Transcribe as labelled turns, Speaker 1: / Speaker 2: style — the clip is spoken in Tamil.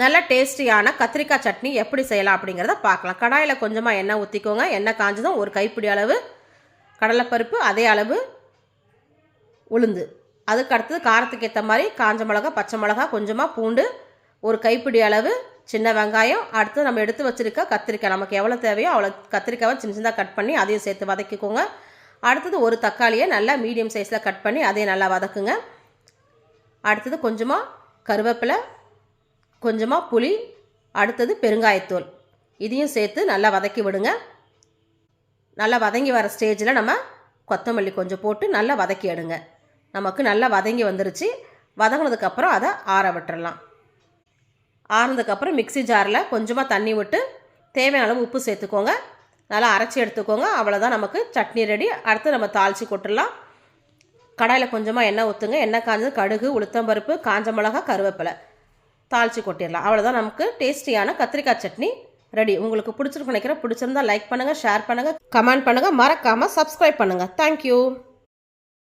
Speaker 1: நல்ல டேஸ்டியான கத்திரிக்காய் சட்னி எப்படி செய்யலாம் அப்படிங்கிறத பார்க்கலாம். கடாயில் கொஞ்சமாக எண்ணெய் ஊற்றிக்கோங்க எண்ணெய் காஞ்சதும் ஒரு கைப்பிடி அளவு கடலைப்பருப்பு அதே அளவு உளுந்து. அதுக்கு அடுத்தது காரத்துக்கு ஏற்ற மாதிரி காஞ்ச மிளகா பச்சை மிளகா கொஞ்சமாக பூண்டு ஒரு கைப்பிடி அளவு சின்ன வெங்காயம். அடுத்து நம்ம எடுத்து வச்சுருக்க கத்திரிக்காய். நமக்கு எவ்வளோ தேவையோ அவ்வளோ கத்திரிக்காவை சின்ன சின்னதாக கட் பண்ணி அதையும் சேர்த்து வதக்கிக்கோங்க. அடுத்தது ஒரு தக்காளியை நல்லா மீடியம் சைஸில் கட் பண்ணி அதையும் நல்லா வதக்குங்க. அடுத்தது கொஞ்சமாக கருவேப்பிலை கொஞ்சமாக புளி அடுத்தது பெருங்காயத்தூள். இதையும் சேர்த்து நல்லா வதக்கி விடுங்க. நல்லா வதங்கி வர ஸ்டேஜில் நம்ம கொத்தமல்லி கொஞ்சம் போட்டு நல்லா வதக்கி எடுங்க. நமக்கு நல்லா வதங்கி வந்துருச்சு. வதங்கினதுக்கப்புறம் அதை ஆற விட்டுறலாம். ஆறுனதுக்கப்புறம் மிக்ஸி ஜாரில் கொஞ்சமாக தண்ணி விட்டு தேவையான அளவு உப்பு சேர்த்துக்கோங்க. நல்லா அரைச்சி எடுத்துக்கோங்க. அவ்வளோதான் நமக்கு சட்னி ரெடி அடுத்து நம்ம தாளித்து கொட்டுடலாம் கடாயில் கொஞ்சமாக எண்ணெய் ஊற்றுங்க எண்ணெய் காஞ்சது கடுகு உளுத்தம்பருப்பு காஞ்ச மிளகா கருவேப்பிலை. தாளித்து கொட்டிடலாம். அவ்வளோதான் நமக்கு டேஸ்டியான கத்திரிக்காய் சட்னி ரெடி உங்களுக்கு பிடிச்சிருக்கு நினைக்கிறேன். பிடிச்சிருந்தா லைக் பண்ணுங்கள் ஷேர் பண்ணுங்கள் கமெண்ட் பண்ணுங்கள் மறக்காமல் சப்ஸ்கிரைப் பண்ணுங்கள் தேங்க்யூ